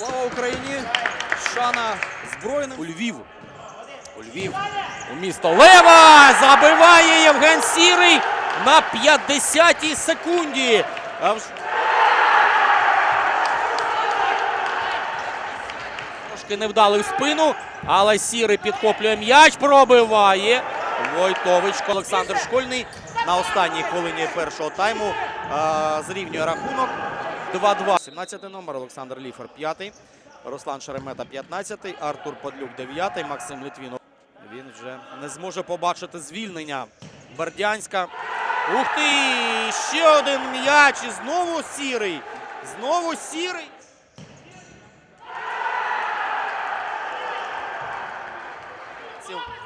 Слава Україні! Шана збройним у Львів. У Львів. У місто Лева забиває Євген Сірий на 50-й секунді. Трошки невдалий в спину, але Сірий підхоплює м'яч, пробиває. Войтович Олександр Школьний на останній хвилині першого тайму зрівнює рахунок 2-2. 17 номер Олександр Ліфер 5, Руслан Шеремета 15, Артур Подлюк 9, Максим Литвінов. Він вже не зможе побачити звільнення Бердянська. Ух ти! Ще один м'яч і знову сірий. Знову сірий.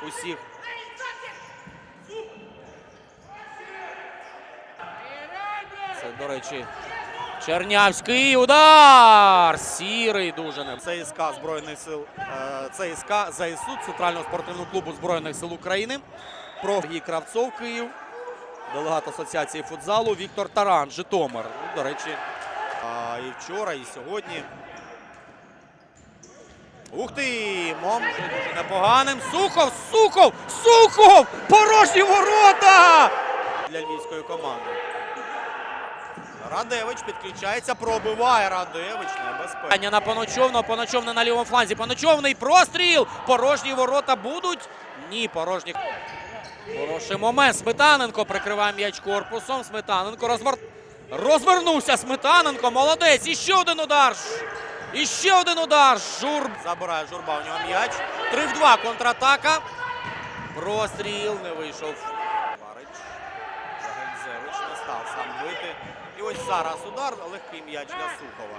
Усіх. Це, до речі, Чернявський удар! Сірий дуже не. ЦСК Збройних сил е, ЦСК ЗСУ Центрального спортивного клубу Збройних сил України. Про Гій Кравцов Київ. Делегат Асоціації футзалу Віктор Таран, Житомир. Ну, до речі, і вчора, і сьогодні. Ух ти! Мом непоганим. Сухов! Сухов! Сухов! Порожні ворота! Для львівської команди. Радевич підключається, пробиває Радевич. Небезпечно. На Поночовного, Поночовний на лівому фланзі. Поночовний простріл. Порожні ворота будуть. Ні, порожні. Хороший момент. Сметаненко прикриває м'яч корпусом. Сметаненко розвер... розвернувся. Сметаненко. Молодець. І ще один удар. І ще один удар. Жур. Забирає журба у нього м'яч. 3 в 2. Контратака. Простріл. Не вийшов. Став. І ось зараз удар. Легкий м'яч для Сухова.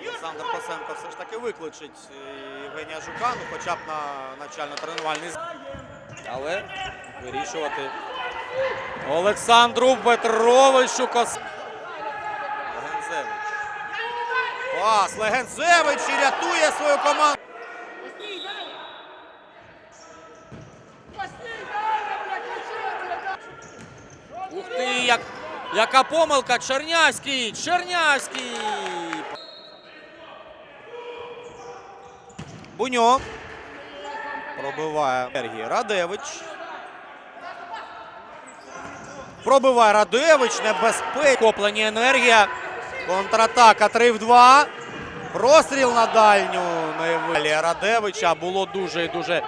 Олександр Косенко все ж таки викличить е, Євгенія Жука, ну хоча б на навчально-тренувальний але вирішувати Олександру Петровичу Кос. Легензевич. Пас. Легензевич і рятує свою команду. Ух ти, як, яка помилка. Чернявський. Чернявський. Буньо. Пробиває Сергій Радевич. Пробиває Радевич. Небезпечно. Коплені енергія. Контратака 3 в 2. Простріл на дальню. Не вилі Радевича. Було дуже і дуже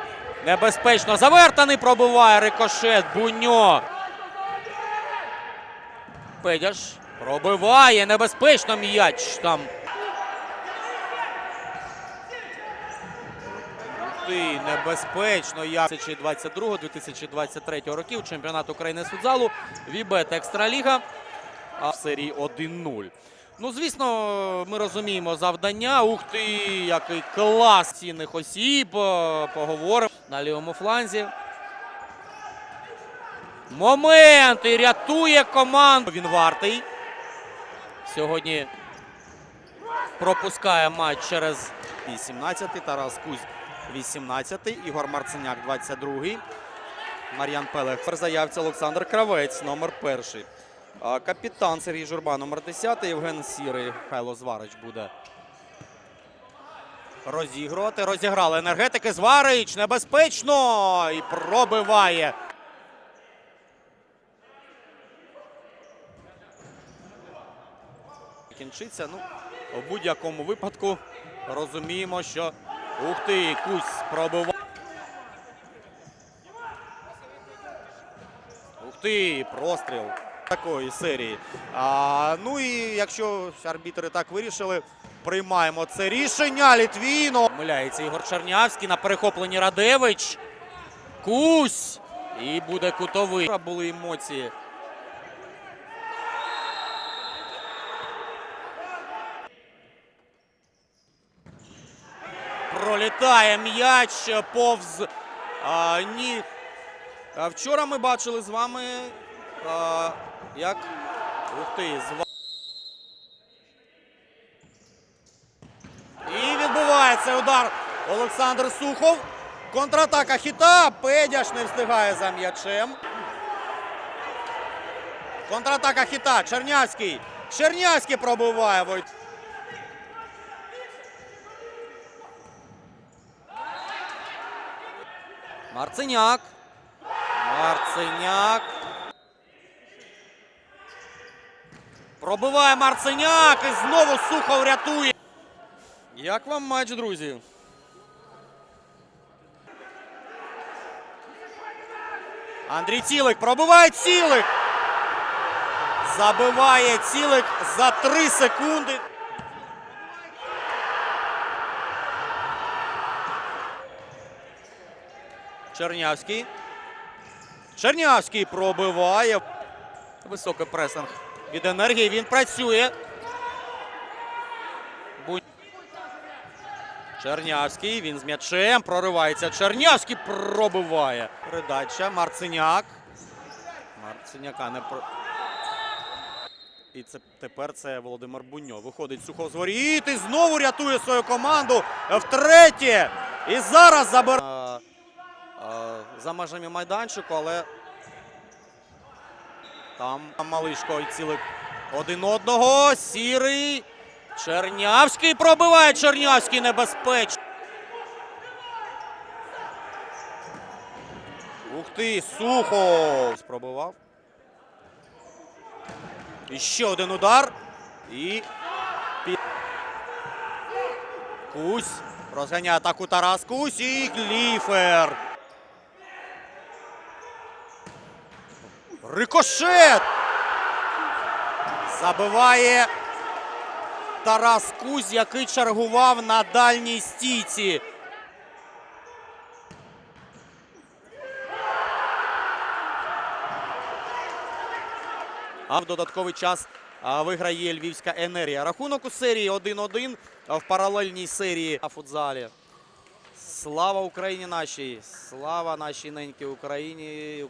небезпечно. Завертаний пробиває рикошет. Буньо. Педяш пробиває. Небезпечно м'яч там. Небезпечно. Як 2022-2023 років чемпіонат України з футзалу Вібет Екстраліга в серії 1-0. Ну, звісно, ми розуміємо завдання. Ух ти, який клас цінних осіб. Поговоримо на лівому фланзі. Момент і рятує команду. Він вартий. Сьогодні пропускає матч через 18-й. Тарас Кузь 18-й. Ігор Марценяк 22-й. Мар'ян Пелех. Тепер Олександр Кравець, номер перший. Капітан Сергій Журба, номер 10. Євген Сірий. Хайло Зварич буде розігрувати. Розіграли енергетики. Зварич небезпечно і пробиває. Кінчиться. Ну, у будь-якому випадку розуміємо, що ух ти, Кусь пробиває. Ух ти, простріл такої серії. А, ну і якщо арбітри так вирішили, приймаємо це рішення. Літвіно. Помиляється Ігор Чернявський на перехопленні Радевич. Кусь. І буде кутовий. Були емоції. Пролітає м'яч повз. А, ні. А вчора ми бачили з вами, а, як. Ух ти, зва... І відбувається удар Олександр Сухов. Контратака хіта. Педяш не встигає за м'ячем. Контратака хіта. Чернявський. Чернявський пробиває. Марциняк. Марциняк. Пробиває Марциняк і знову Сухов рятує. Як вам матч, друзі? Андрій Цілик пробиває Цілик. Забиває Цілик за 3 секунди. Чернявський. Чернявський пробиває. Високий пресинг від енергії. Він працює. Чернявський. Він з м'ячем проривається. Чернявський пробиває. Передача. Марциняк. Марциняка не про. І це тепер це Володимир Буньо. Виходить Сухов з і знову рятує свою команду втретє. І зараз забирає за межами майданчику, але там Малишко і цілик один одного. Сірий. Чернявський пробиває Чернявський небезпечно. Ух ти, Сухов! Спробував. І ще один удар. І Кусь. Розганяє атаку Тарас Кусь і Гліфер. Рикошет! Забиває Тарас Кузь, який чергував на дальній стійці. А в додатковий час виграє Львівська енергія. Рахунок у серії 1-1 в паралельній серії на футзалі. Слава Україні нашій! Слава нашій ненькій Україні!